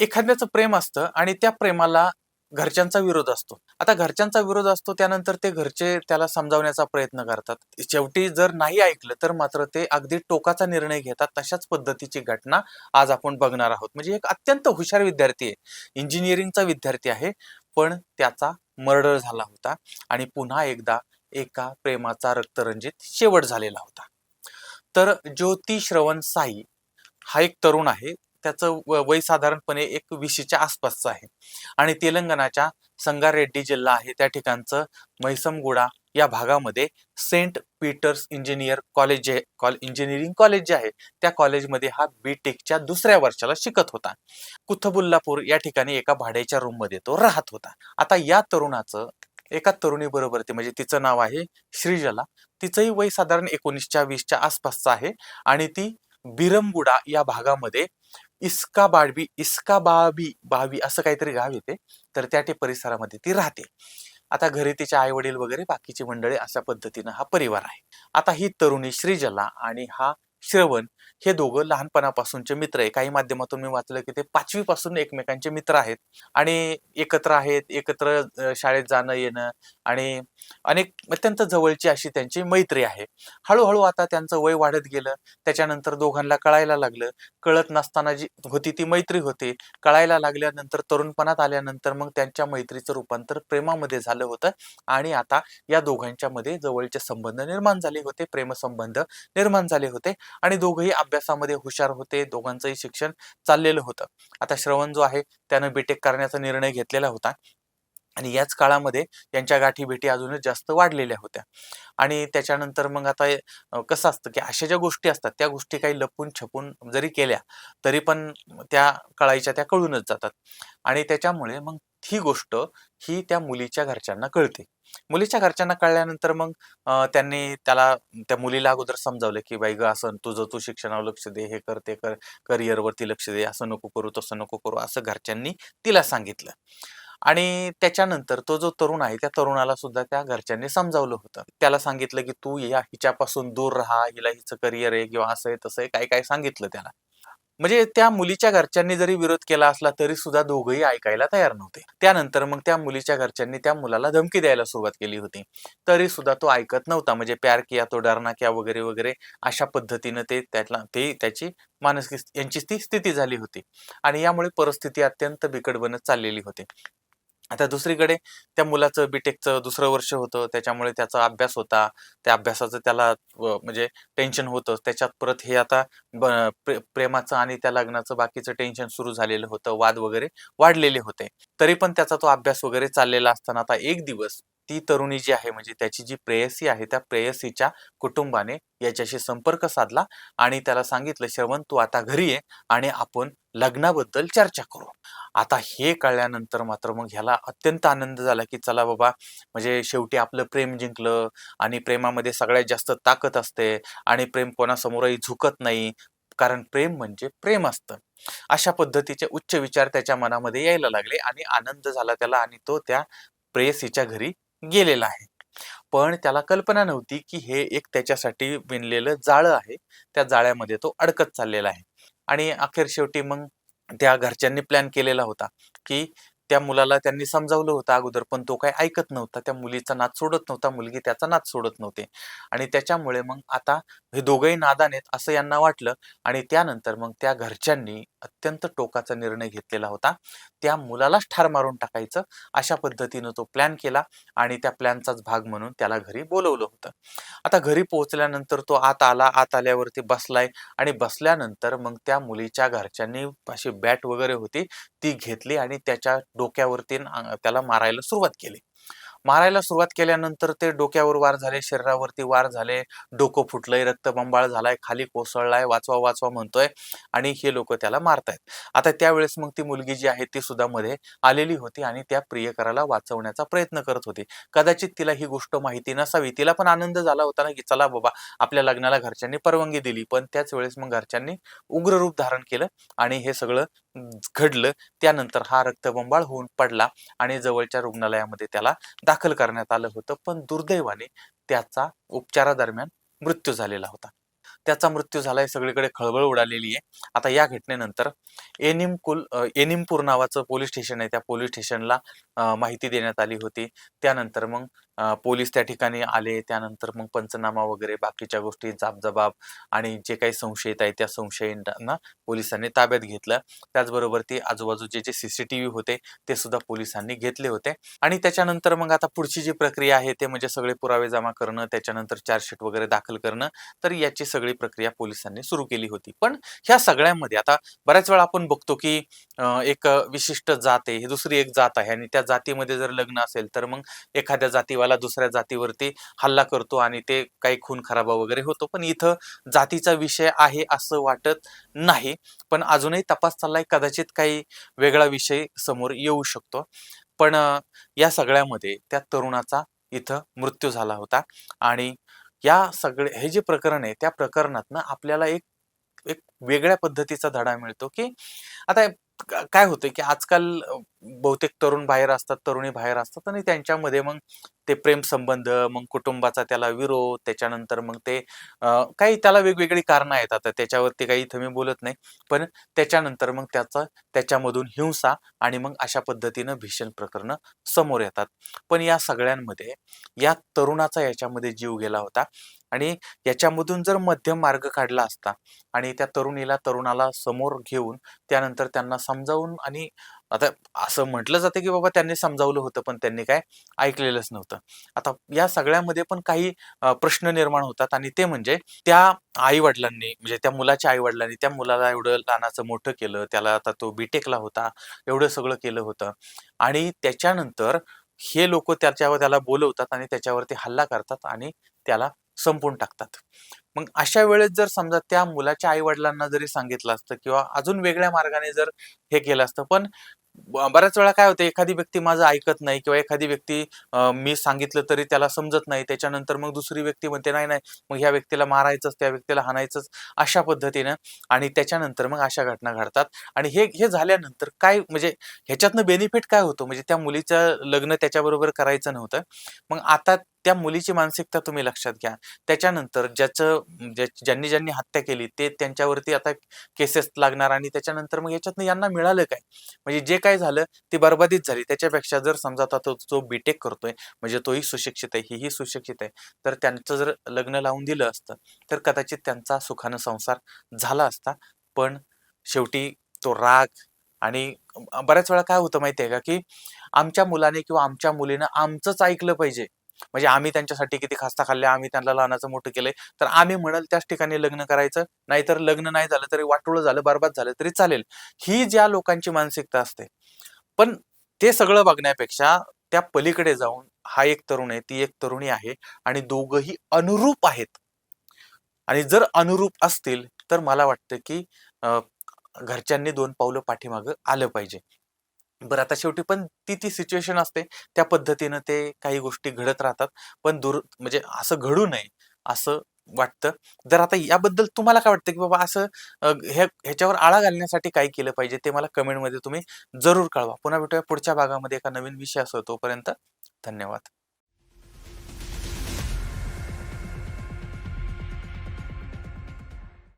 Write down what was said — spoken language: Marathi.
एखाद्याचं प्रेम असतं आणि त्या प्रेमाला घरच्यांचा विरोध असतो. आता घरच्यांचा विरोध असतो त्यानंतर ते घरचे त्याला समजावण्याचा प्रयत्न करतात. शेवटी जर नाही ऐकलं तर मात्र ते अगदी टोकाचा निर्णय घेतात तशाच पद्धतीची घटना आज आपण बघणार आहोत. म्हणजे एक अत्यंत हुशार विद्यार्थी आहे. इंजिनिअरिंगचा विद्यार्थी आहे पण त्याचा मर्डर झाला होता आणि पुन्हा एकदा एका प्रेमाचा रक्तरंजित शेवट झालेला होता. तर ज्योती श्रवण साई हा एक तरुण आहे. त्याचं व- वय साधारणपणे एक विशीच्या आसपासचं आहे. आणि तेलंगणाच्या संगारेड्डी जिल्हा आहे. त्या ठिकाणचं मैसमगुडा या भागामध्ये सेंट पीटर्स इंजिनियर कॉलेज जे कॉल इंजिनिअरिंग कॉलेज जे आहे त्या कॉलेजमध्ये हा बी टेकच्या दुसऱ्या वर्षाला शिकत होता. कुथबुल्लापूर या ठिकाणी एका भाड्याच्या रूममध्ये तो राहत होता. आता या तरुणाचं एका तरुणीबरोबर ते म्हणजे तिचं नाव आहे श्रीजला. तिचंही वय साधारण एकोणीसच्या वीसच्या आसपासचं आहे. आणि ती बिरमगुडा या भागामध्ये इसका बाडबी इसका बाबी बावी असं काहीतरी गाव येते. तर त्या ते परिसरामध्ये ती राहते. आता घरी तिचे आई वडील वगैरे बाकीची मंडळी अशा पद्धतीनं हा परिवार आहे. आता ही तरुणी श्रीजला आणि हा श्रवण हे दोघं लहानपणापासूनचे मित्र आहे. काही माध्यमातून मी वाचलं की ते पाचवी पासून एकमेकांचे मित्र आहेत. आणि एकत्र आहेत एकत्र शाळेत जाणं येणं आणि अनेक अत्यंत जवळची अशी त्यांची मैत्री आहे. हळूहळू आता त्यांचं वय वाढत गेलं. त्याच्यानंतर दोघांना कळायला लागलं. कळत नसताना जी होती ती मैत्री होती. कळायला लागल्यानंतर तरुणपणात आल्यानंतर मग त्यांच्या मैत्रीचं रूपांतर प्रेमामध्ये झालं होतं. आणि आता या दोघांच्या मध्ये जवळचे संबंध निर्माण झाले होते. प्रेमसंबंध निर्माण झाले होते. आणि दोघंही अभ्यासामध्ये हुशार होते. दोघांचंही शिक्षण चाललेलं होतं. आता श्रवण जो आहे त्यानं बीटेक करण्याचा निर्णय घेतलेला होता. आणि याच काळामध्ये यांच्या गाठी भेटी अजूनच जास्त वाढलेल्या होत्या. आणि त्याच्यानंतर मग आता कसं असतं की अशा ज्या गोष्टी असतात त्या गोष्टी काही लपून छपून जरी केल्या तरी पण त्या कळायच्या त्या कळूनच जातात. आणि त्याच्यामुळे मग ही गोष्ट ही त्या मुलीच्या घरच्यांना कळते. मुलीच्या घरच्यांना कळल्यानंतर मग त्यांनी त्याला त्या मुलीला अगोदर समजावलं की बाई ग असं तुझं तू शिक्षणावर लक्ष दे हे कर ते कर करिअरवरती लक्ष दे असं नको करू तसं नको करू असं घरच्यांनी तिला सांगितलं. आणि त्याच्यानंतर तो जो तरुण आहे त्या तरुणाला सुद्धा त्या घरच्यांनी समजावलं होतं. त्याला सांगितलं की तू या हिच्यापासून दूर राहा हिला हिचं करिअर आहे किंवा असं आहे तसं आहे काय काय सांगितलं त्याला. म्हणजे त्या मुलीच्या घरच्यांनी जरी विरोध केला असला तरी सुद्धा दोघंही ऐकायला तयार नव्हते. त्यानंतर मग त्या मुलीच्या घरच्यांनी त्या मुलाला धमकी द्यायला सुरुवात केली होती. तरी सुद्धा तो ऐकत नव्हता. म्हणजे प्यार किया तो डरना किया वगैरे वगैरे अशा पद्धतीनं ते त्याला ते त्याची मानसिक यांची ती स्थिती झाली होती. आणि यामुळे परिस्थिती अत्यंत बिकट बनत चाललेली होती. आता दुसरीकडे त्या मुलाचं बीटेकचं दुसरं वर्ष होतं त्याच्यामुळे त्याचा अभ्यास होता. त्या अभ्यासाचं त्याला म्हणजे टेन्शन होतं. त्याच्यात परत हे आता ब- प्रे- प्रेमाचं आणि त्या लग्नाचं बाकीचं टेन्शन सुरू झालेलं होतं. वाद वगैरे वाढलेले होते. तरी पण त्याचा तो अभ्यास वगैरे चाललेला असताना आता एक दिवस ती तरुणी जी आहे म्हणजे त्याची जी प्रेयसी आहे त्या प्रेयसीच्या कुटुंबाने याच्याशी संपर्क साधला आणि त्याला सांगितलं श्रवण तू आता घरी ये आणि आपण लग्नाबद्दल चर्चा करू. आता हे कळल्यानंतर मात्र मग ह्याला अत्यंत आनंद झाला की चला बाबा म्हणजे शेवटी आपलं प्रेम जिंकलं आणि प्रेमामध्ये सगळ्यात जास्त ताकद असते आणि प्रेम कोणासमोरही झुकत नाही कारण प्रेम म्हणजे प्रेम असतं. अशा पद्धतीचे उच्च विचार त्याच्या मनामध्ये यायला लागले आणि आनंद झाला त्याला आणि तो त्या प्रेयसीच्या घरी गेलेला आहे. पण त्याला कल्पना नव्हती की हे एक त्याच्यासाठी विणलेलं जाळं आहे. त्या जाळ्यामध्ये तो अडकत चाललेला आहे. आणि अखेर शेवटी मग त्या घरच्यांनी प्लॅन केलेला होता की त्या मुलाला त्यांनी समजावलं होतं अगोदर पण तो काही ऐकत नव्हता. त्या मुलीचा नाच सोडत नव्हता मुलगी त्याचा नाच सोडत नव्हते. आणि त्याच्यामुळे मग आता हे दोघंही नादान आहेत असं यांना वाटलं आणि त्यानंतर मग त्या घरच्यांनी अत्यंत टोकाचा निर्णय घेतलेला होता. त्या मुलालाच ठार मारून टाकायचं अशा पद्धतीनं तो प्लॅन केला आणि त्या प्लॅनचाच भाग म्हणून त्याला घरी बोलवलं होतं. आता घरी पोहोचल्यानंतर तो आत आला आत आल्यावरती बसलाय आणि बसल्यानंतर मग त्या मुलीच्या घरच्यांनी अशी बॅट वगैरे होती ती घेतली आणि त्याच्या डोक्यावरती त्याला मारायला सुरुवात केली. मारायला सुरुवात केल्यानंतर ते डोक्यावर वार झाले शरीरावरती वार झाले डोकं फुटलंय रक्तबंबाळ झालाय खाली कोसळलाय वाचवा वाचवा म्हणतोय आणि हे लोक त्याला मारतायत. आता त्यावेळेस मग ती मुलगी जी आहे ती सुद्धा मध्ये आलेली होती आणि त्या प्रियकराला वाचवण्याचा प्रयत्न करत होती. कदाचित तिला ही गोष्ट माहिती नसावी तिला पण आनंद झाला होता ना की चला बाबा आपल्या लग्नाला घरच्यांनी परवानगी दिली. पण त्याच वेळेस मग घरच्यांनी उग्र रूप धारण केलं आणि हे सगळं घडलं त्यानंतर हा रक्तबंबाळ होऊन पडला आणि जवळच्या रुग्णालयामध्ये त्याला दाखल करण्यात आलं होतं. पण दुर्दैवाने त्याचा उपचारादरम्यान मृत्यू झालेला होता. त्याचा मृत्यू झालाय सगळीकडे खळबळ उडालेली आहे. आता या घटनेनंतर एनिम कुल एनिमपूर नावाचं पोलीस स्टेशन आहे. त्या पोलीस स्टेशनला माहिती देण्यात आली होती. त्यानंतर मग पोलीस त्या ठिकाणी आले त्यानंतर मग पंचनामा वगैरे बाकीच्या गोष्टी जाबजबाब आणि जे काही संशयित आहे त्या संशयितांना पोलिसांनी ताब्यात घेतलं. त्याचबरोबर ते आजूबाजूचे जे सीसीटीव्ही होते ते सुद्धा पोलिसांनी घेतले होते. आणि त्याच्यानंतर मग आता पुढची जी प्रक्रिया आहे ते म्हणजे सगळे पुरावे जमा करणं त्याच्यानंतर चार्जशीट वगैरे दाखल करणं तर याची सगळी प्रक्रिया पोलिसांनी सुरू केली होती. पण ह्या सगळ्यांमध्ये आता बऱ्याच वेळा आपण बघतो की एक विशिष्ट जात आहे ही दुसरी एक जात आहे आणि त्या जातीमध्ये जर लग्न असेल तर मग एखाद्या जातीवाला दुसऱ्या जातीवरती हल्ला करतो आणि ते काही खून खराबा वगैरे होतो. पण इथं जातीचा विषय आहे असं वाटत नाही. पण अजूनही तपास चाललाय कदाचित काही वेगळा विषय समोर येऊ शकतो. पण या सगळ्यामध्ये त्या तरुणाचा इथं मृत्यू झाला होता. आणि या सगळे हे जे प्रकरण आहे त्या प्रकरणातनं आपल्याला एक एक वेगळ्या पद्धतीचा धडा मिळतो की आता काय होतं की आजकाल बहुतेक तरुण बाहेर असतात तरुणी बाहेर असतात आणि त्यांच्यामध्ये मग ते प्रेम संबंध मग कुटुंबाचा त्याला विरोध त्याच्यानंतर मग ते काही त्याला वेगवेगळी कारणं आहेत. आता त्याच्यावरती काही इथं मी बोलत नाही पण त्याच्यानंतर मग त्याचा त्याच्यामधून हिंसा आणि मग अशा पद्धतीनं भीषण प्रकरणं समोर येतात. पण या सगळ्यांमध्ये या तरुणाचा याच्यामध्ये जीव गेला होता आणि याच्यामधून जर मध्यम मार्ग काढला असता आणि त्या तरुणीला तरुणाला समोर घेऊन त्यानंतर त्यांना समजावून आणि आता असं म्हटलं जातं की बाबा त्यांनी समजावलं होतं पण त्यांनी काय ऐकलेलंच नव्हतं. आता या सगळ्यामध्ये पण काही प्रश्न निर्माण होतात आणि ते म्हणजे त्या आई वडिलांनी म्हणजे त्या मुलाच्या आई वडिलांनी त्या मुलाला एवढं लहानाचं मोठं केलं त्याला आता तो बीटेकला होता एवढं सगळं केलं होतं. आणि त्याच्यानंतर हे लोक त्याच्यावर त्याला बोलवतात आणि त्याच्यावरती हल्ला करतात आणि त्याला संपवून टाकतात. मग अशा वेळेस जर समजा त्या मुलाच्या आई वडिलांना जरी सांगितलं असतं किंवा अजून वेगळ्या मार्गाने जर हे केलं असतं पण बऱ्याच वेळा काय होतं एखादी व्यक्ती माझं ऐकत नाही किंवा एखादी व्यक्ती मी सांगितलं तरी त्याला समजत नाही त्याच्यानंतर मग दुसरी व्यक्ती म्हणते नाही नाही मग ह्या व्यक्तीला मारायचंच त्या व्यक्तीला हाणायचंच अशा पद्धतीनं आणि त्याच्यानंतर मग अशा घटना घडतात. आणि हे हे झाल्यानंतर काय म्हणजे ह्याच्यातनं बेनिफिट काय होतं? म्हणजे त्या मुलीचं लग्न त्याच्याबरोबर करायचं नव्हतं. मग आता त्या मुलीची मानसिकता तुम्ही लक्षात घ्या. त्याच्यानंतर ज्याचं ज्या- ज्यांनी ज्यांनी हत्या केली ते त्यांच्यावरती आता केसेस लागणार आणि त्याच्यानंतर मग याच्यातनं यांना मिळालं काय? म्हणजे जे काय झालं ती बरबादीत झाली. त्याच्यापेक्षा जर समजा आता तो जो बीटेक करतोय म्हणजे तोही सुशिक्षित आहे हीही सुशिक्षित आहे तर त्यांचं जर लग्न लावून दिलं असतं तर कदाचित त्यांचा सुखानं संसार झाला असता. पण शेवटी तो राग आणि बऱ्याच वेळा काय होतं माहितीये का की आमच्या मुलाने किंवा आमच्या मुलीनं आमचंच ऐकलं पाहिजे. म्हणजे आम्ही त्यांच्यासाठी किती खास्ता खाल्ल्या आम्ही त्यांना लहानाचं मोठं केलंय. तर आम्ही म्हणाल त्याच ठिकाणी लग्न करायचं नाहीतर लग्न नाही झालं तरी वाटोळं झालं बरबाद झालं तरी चालेल. ही ज्या लोकांची मानसिकता असते. पण ते सगळं बघण्यापेक्षा त्या पलीकडे जाऊन हा एक तरुण आहे ती एक तरुणी आहे आणि दोघंही अनुरूप आहेत. आणि जर अनुरूप असतील तर मला वाटतं की अं, घरच्यांनी दोन पावलं पाठीमागं आलं पाहिजे. बरं आता शेवटी पण ती ती सिच्युएशन असते. त्या पद्धतीनं ते काही गोष्टी घडत राहतात. पण दूर म्हणजे असं घडू नये असं वाटतं. जर आता याबद्दल तुम्हाला काय वाटतं की बाबा असं हे ह्याच्यावर आळा घालण्यासाठी काय केलं पाहिजे ते मला कमेंटमध्ये तुम्ही जरूर कळवा. पुन्हा भेटूया पुढच्या भागामध्ये एका नवीन विषयासह तोपर्यंत. धन्यवाद.